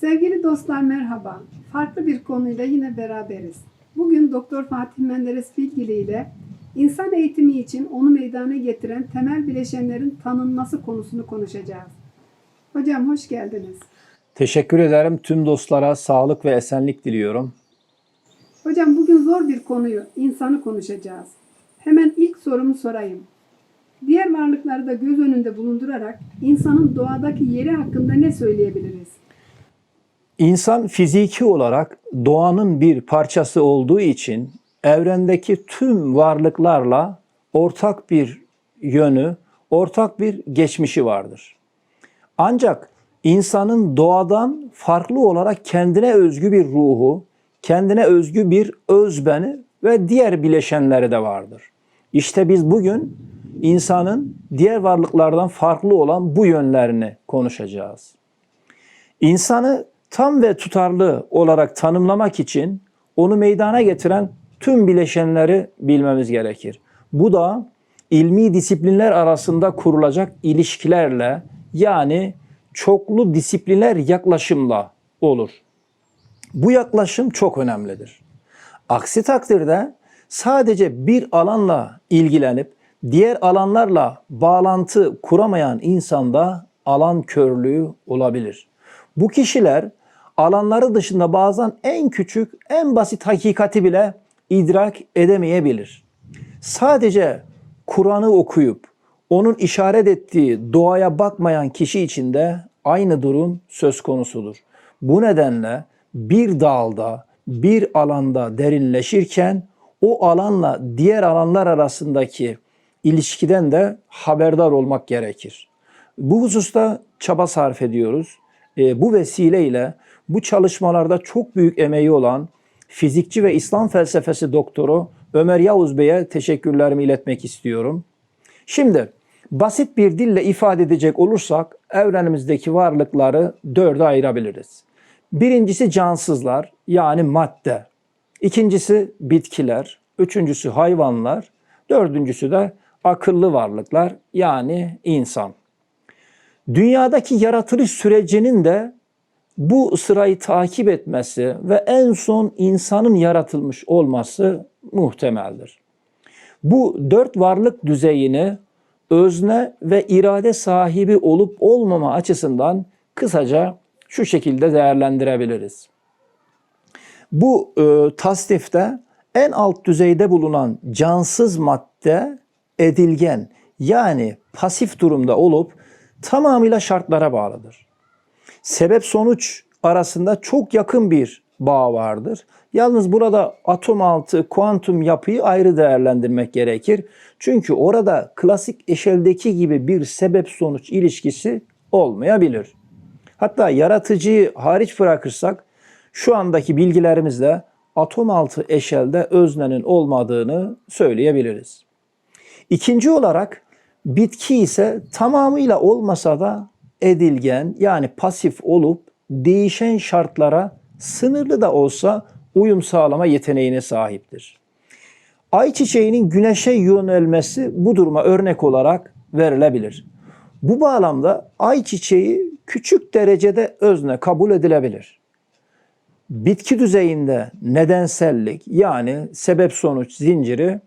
Sevgili dostlar merhaba. Farklı bir konuyla yine beraberiz. Bugün Doktor Fatih Menderes Bilgili ile insan eğitimi için onu meydana getiren temel bileşenlerin tanınması konusunu konuşacağız. Hocam hoş geldiniz. Teşekkür ederim. Tüm dostlara sağlık ve esenlik diliyorum. Hocam bugün zor bir konuyu, insanı konuşacağız. Hemen ilk sorumu sorayım. Diğer varlıkları da göz önünde bulundurarak insanın doğadaki yeri hakkında ne söyleyebiliriz? İnsan fiziki olarak doğanın bir parçası olduğu için evrendeki tüm varlıklarla ortak bir yönü, ortak bir geçmişi vardır. Ancak insanın doğadan farklı olarak kendine özgü bir ruhu, kendine özgü bir özbeni ve diğer bileşenleri de vardır. İşte biz bugün insanın diğer varlıklardan farklı olan bu yönlerini konuşacağız. İnsanı tam ve tutarlı olarak tanımlamak için onu meydana getiren tüm bileşenleri bilmemiz gerekir. Bu da ilmi disiplinler arasında kurulacak ilişkilerle yani çoklu disiplinler yaklaşımla olur. Bu yaklaşım çok önemlidir. Aksi takdirde sadece bir alanla ilgilenip diğer alanlarla bağlantı kuramayan insanda alan körlüğü olabilir. Bu kişiler alanları dışında bazen en küçük, en basit hakikati bile idrak edemeyebilir. Sadece Kur'an'ı okuyup onun işaret ettiği doğaya bakmayan kişi için de aynı durum söz konusudur. Bu nedenle bir dalda, bir alanda derinleşirken o alanla diğer alanlar arasındaki ilişkiden de haberdar olmak gerekir. Bu hususta çaba sarf ediyoruz. E, bu vesileyle bu çalışmalarda çok büyük emeği olan fizikçi ve İslam felsefesi doktoru Ömer Yavuz Bey'e teşekkürlerimi iletmek istiyorum. Şimdi basit bir dille ifade edecek olursak evrenimizdeki varlıkları dörde ayırabiliriz. Birincisi cansızlar yani madde. İkincisi bitkiler. Üçüncüsü hayvanlar. Dördüncüsü de akıllı varlıklar yani insan. Dünyadaki yaratılış sürecinin de bu sırayı takip etmesi ve en son insanın yaratılmış olması muhtemeldir. Bu dört varlık düzeyini özne ve irade sahibi olup olmama açısından kısaca şu şekilde değerlendirebiliriz. Bu e, tasnifte en alt düzeyde bulunan cansız madde edilgen yani pasif durumda olup tamamıyla şartlara bağlıdır. Sebep sonuç arasında çok yakın bir bağ vardır. Yalnız burada atom altı kuantum yapıyı ayrı değerlendirmek gerekir. Çünkü orada klasik eşeldeki gibi bir sebep sonuç ilişkisi olmayabilir. Hatta yaratıcıyı hariç bırakırsak şu andaki bilgilerimizle atom altı eşelde öznenin olmadığını söyleyebiliriz. İkinci olarak bitki ise tamamıyla olmasa da edilgen yani pasif olup değişen şartlara sınırlı da olsa uyum sağlama yeteneğine sahiptir. Ayçiçeğinin güneşe yönelmesi bu duruma örnek olarak verilebilir. Bu bağlamda ayçiçeği küçük derecede özne kabul edilebilir. Bitki düzeyinde nedensellik yani sebep sonuç zinciri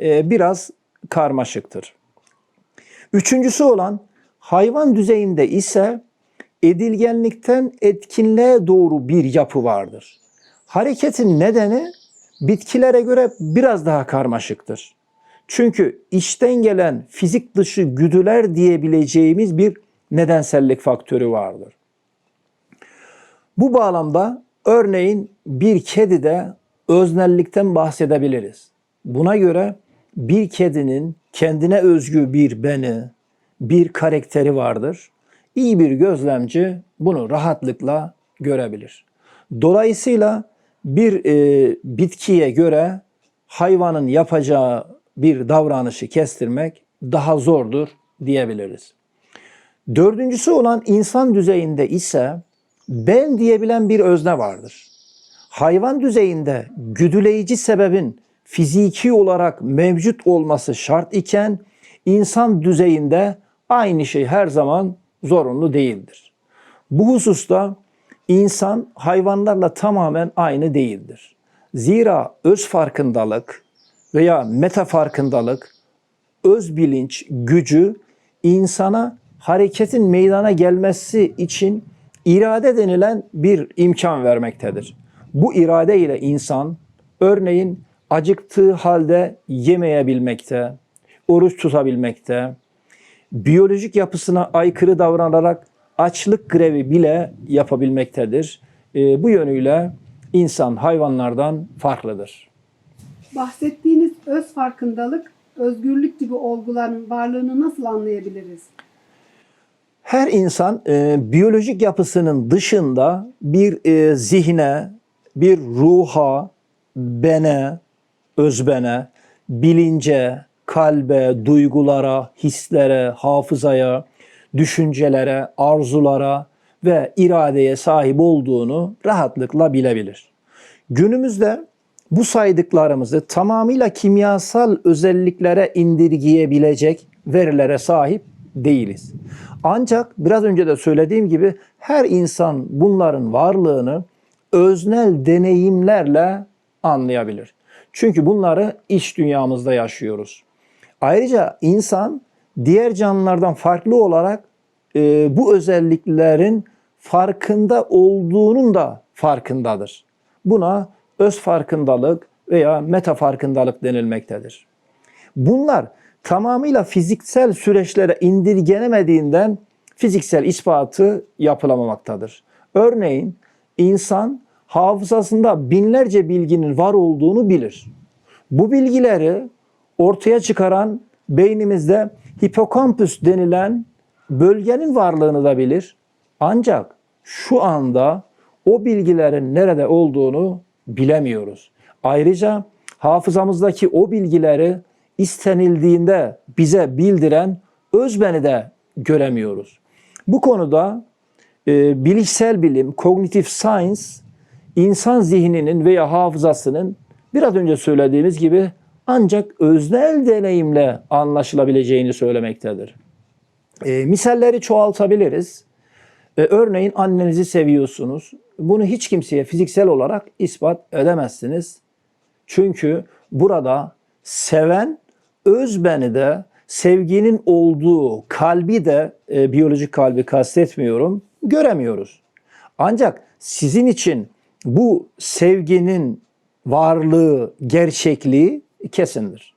e, biraz karmaşıktır. Üçüncüsü olan hayvan düzeyinde ise edilgenlikten etkinliğe doğru bir yapı vardır. Hareketin nedeni bitkilere göre biraz daha karmaşıktır. Çünkü içten gelen fizik dışı güdüler diyebileceğimiz bir nedensellik faktörü vardır. Bu bağlamda örneğin bir kedide öznellikten bahsedebiliriz. Buna göre bir kedinin kendine özgü bir beni, bir karakteri vardır. İyi bir gözlemci bunu rahatlıkla görebilir. Dolayısıyla bir e, bitkiye göre hayvanın yapacağı bir davranışı kestirmek daha zordur diyebiliriz. Dördüncüsü olan insan düzeyinde ise ben diyebilen bir özne vardır. Hayvan düzeyinde güdüleyici sebebin fiziki olarak mevcut olması şart iken insan düzeyinde aynı şey her zaman zorunlu değildir. Bu hususta insan hayvanlarla tamamen aynı değildir. Zira öz farkındalık veya meta farkındalık, öz bilinç, gücü insana hareketin meydana gelmesi için irade denilen bir imkan vermektedir. Bu irade ile insan örneğin acıktığı halde yemeyebilmekte, oruç tutabilmekte, biyolojik yapısına aykırı davranarak açlık grevi bile yapabilmektedir. E, bu yönüyle insan hayvanlardan farklıdır. Bahsettiğiniz öz farkındalık, özgürlük gibi olguların varlığını nasıl anlayabiliriz? Her insan e, biyolojik yapısının dışında bir e, zihne, bir ruha, bene, özbene, bilince, kalbe, duygulara, hislere, hafızaya, düşüncelere, arzulara ve iradeye sahip olduğunu rahatlıkla bilebilir. Günümüzde bu saydıklarımızı tamamıyla kimyasal özelliklere indirgeyebilecek verilere sahip değiliz. Ancak biraz önce de söylediğim gibi her insan bunların varlığını öznel deneyimlerle anlayabilir. Çünkü bunları iç dünyamızda yaşıyoruz. Ayrıca insan diğer canlılardan farklı olarak e, bu özelliklerin farkında olduğunun da farkındadır. Buna öz farkındalık veya meta farkındalık denilmektedir. Bunlar tamamıyla fiziksel süreçlere indirgenemediğinden fiziksel ispatı yapılamamaktadır. Örneğin insan hafızasında binlerce bilginin var olduğunu bilir. Bu bilgileri ortaya çıkaran beynimizde hipokampüs denilen bölgenin varlığını da bilir. Ancak şu anda o bilgilerin nerede olduğunu bilemiyoruz. Ayrıca hafızamızdaki o bilgileri istenildiğinde bize bildiren özbeni de göremiyoruz. Bu konuda e, bilişsel bilim, kognitif science, insan zihninin veya hafızasının biraz önce söylediğimiz gibi ancak öznel deneyimle anlaşılabileceğini söylemektedir. E, misalleri çoğaltabiliriz. E, örneğin annenizi seviyorsunuz. Bunu hiç kimseye fiziksel olarak ispat edemezsiniz. Çünkü burada seven özbeni de sevginin olduğu kalbi de e, biyolojik kalbi kastetmiyorum göremiyoruz. Ancak sizin için bu sevginin varlığı, gerçekliği kesindir.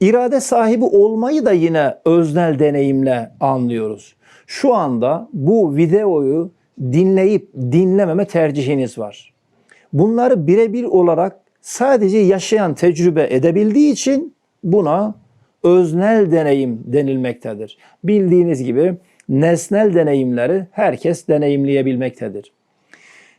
İrade sahibi olmayı da yine öznel deneyimle anlıyoruz. Şu anda bu videoyu dinleyip dinlememe tercihiniz var. Bunları birebir olarak sadece yaşayan tecrübe edebildiği için buna öznel deneyim denilmektedir. Bildiğiniz gibi nesnel deneyimleri herkes deneyimleyebilmektedir.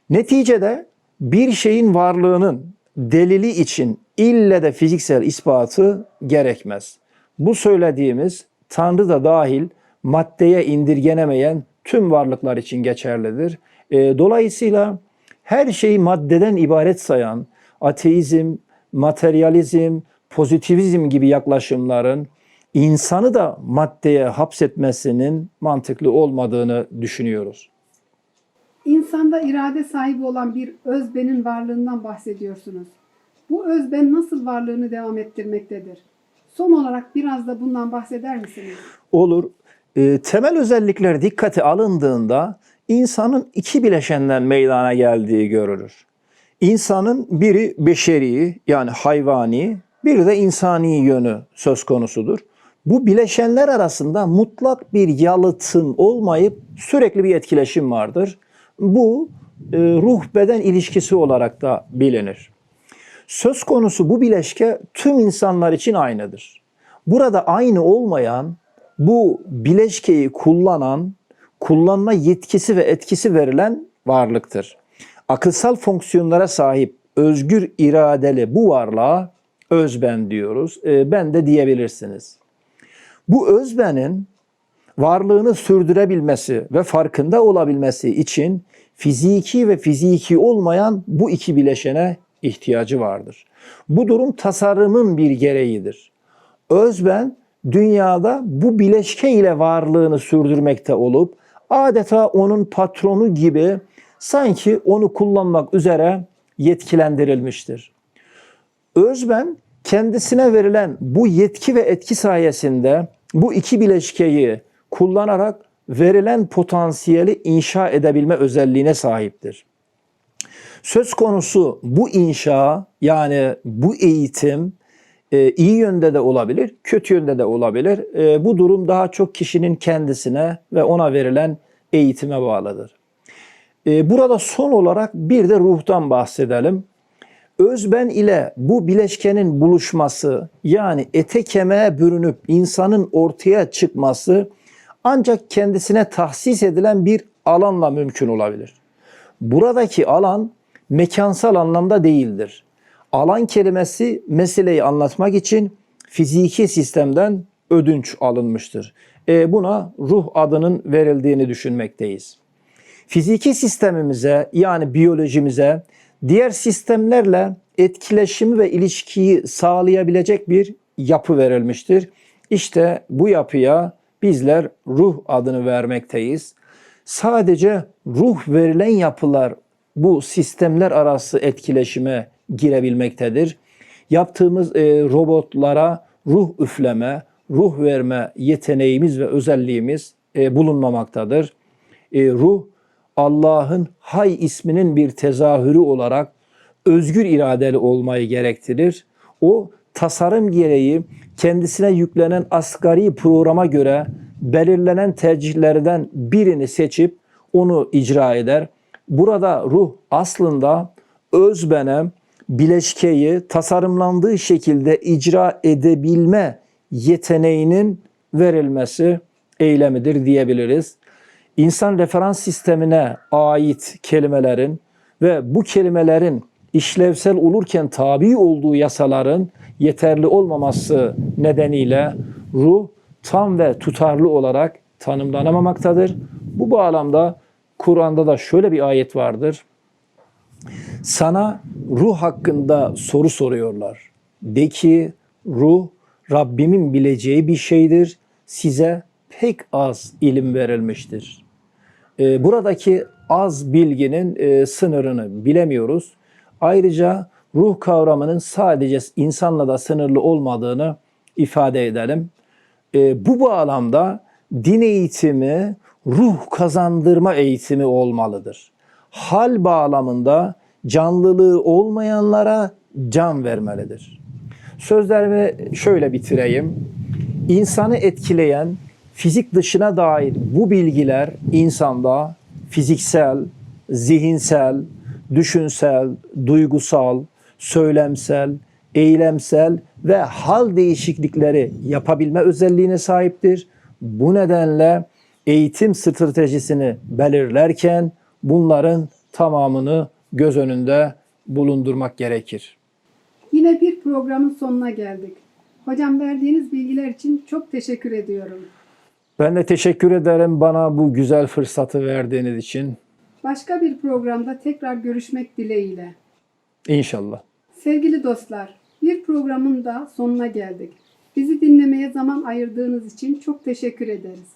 Neticede bir şeyin varlığının delili için ille de fiziksel ispatı gerekmez. Bu söylediğimiz Tanrı da dahil maddeye indirgenemeyen tüm varlıklar için geçerlidir. E, dolayısıyla her şeyi maddeden ibaret sayan ateizm, materyalizm, pozitivizm gibi yaklaşımların insanı da maddeye hapsetmesinin mantıklı olmadığını düşünüyoruz. İnsanda irade sahibi olan bir özbenin varlığından bahsediyorsunuz. Bu özben nasıl varlığını devam ettirmektedir? Son olarak biraz da bundan bahseder misiniz? Olur. E, temel özellikler dikkate alındığında insanın iki bileşenden meydana geldiği görülür. İnsanın biri beşeri yani hayvani, bir de insani yönü söz konusudur. Bu bileşenler arasında mutlak bir yalıtım olmayıp sürekli bir etkileşim vardır. Bu e, ruh beden ilişkisi olarak da bilinir. Söz konusu bu bileşke tüm insanlar için aynıdır. Burada aynı olmayan bu bileşkeyi kullanan, kullanma yetkisi ve etkisi verilen varlıktır. Akılsal fonksiyonlara sahip özgür iradeli bu varlığa özben diyoruz. E, ben de diyebilirsiniz. Bu özbenin varlığını sürdürebilmesi ve farkında olabilmesi için fiziki ve fiziki olmayan bu iki bileşene ihtiyacı vardır. Bu durum tasarımın bir gereğidir. Özben dünyada bu bileşke ile varlığını sürdürmekte olup adeta onun patronu gibi sanki onu kullanmak üzere yetkilendirilmiştir. Özben kendisine verilen bu yetki ve etki sayesinde bu iki bileşkeyi kullanarak verilen potansiyeli inşa edebilme özelliğine sahiptir. Söz konusu bu inşa yani bu eğitim e, iyi yönde de olabilir, kötü yönde de olabilir. E, bu durum daha çok kişinin kendisine ve ona verilen eğitime bağlıdır. E, burada son olarak bir de ruhtan bahsedelim. Özben ile bu bileşkenin buluşması yani ete kemiğe bürünüp insanın ortaya çıkması ancak kendisine tahsis edilen bir alanla mümkün olabilir. Buradaki alan mekansal anlamda değildir. Alan kelimesi meseleyi anlatmak için fiziki sistemden ödünç alınmıştır. E, buna ruh adının verildiğini düşünmekteyiz. Fiziki sistemimize yani biyolojimize diğer sistemlerle etkileşimi ve ilişkiyi sağlayabilecek bir yapı verilmiştir. İşte bu yapıya bizler ruh adını vermekteyiz. Sadece ruh verilen yapılar bu sistemler arası etkileşime girebilmektedir. Yaptığımız e, robotlara ruh üfleme, ruh verme yeteneğimiz ve özelliğimiz e, bulunmamaktadır. E, ruh Allah'ın Hay isminin bir tezahürü olarak özgür iradeli olmayı gerektirir. O tasarım gereği kendisine yüklenen asgari programa göre belirlenen tercihlerden birini seçip onu icra eder. Burada ruh aslında özbene, bileşkeyi tasarımlandığı şekilde icra edebilme yeteneğinin verilmesi eylemidir diyebiliriz. İnsan referans sistemine ait kelimelerin ve bu kelimelerin işlevsel olurken tabi olduğu yasaların yeterli olmaması nedeniyle ruh tam ve tutarlı olarak tanımlanamamaktadır. Bu bağlamda Kur'an'da da şöyle bir ayet vardır. Sana ruh hakkında soru soruyorlar. De ki ruh Rabbimin bileceği bir şeydir. Size pek az ilim verilmiştir. E, buradaki az bilginin e, sınırını bilemiyoruz. Ayrıca ruh kavramının sadece insanla da sınırlı olmadığını ifade edelim. E, bu bağlamda din eğitimi ruh kazandırma eğitimi olmalıdır. Hal bağlamında canlılığı olmayanlara can vermelidir. Sözlerimi şöyle bitireyim. İnsanı etkileyen fizik dışına dair bu bilgiler insanda fiziksel, zihinsel, düşünsel, duygusal, söylemsel, eylemsel ve hal değişiklikleri yapabilme özelliğine sahiptir. Bu nedenle eğitim stratejisini belirlerken bunların tamamını göz önünde bulundurmak gerekir. Yine bir programın sonuna geldik. Hocam verdiğiniz bilgiler için çok teşekkür ediyorum. Ben de teşekkür ederim bana bu güzel fırsatı verdiğiniz için. Başka bir programda tekrar görüşmek dileğiyle. İnşallah. Sevgili dostlar, bir programın da sonuna geldik. Bizi dinlemeye zaman ayırdığınız için çok teşekkür ederiz.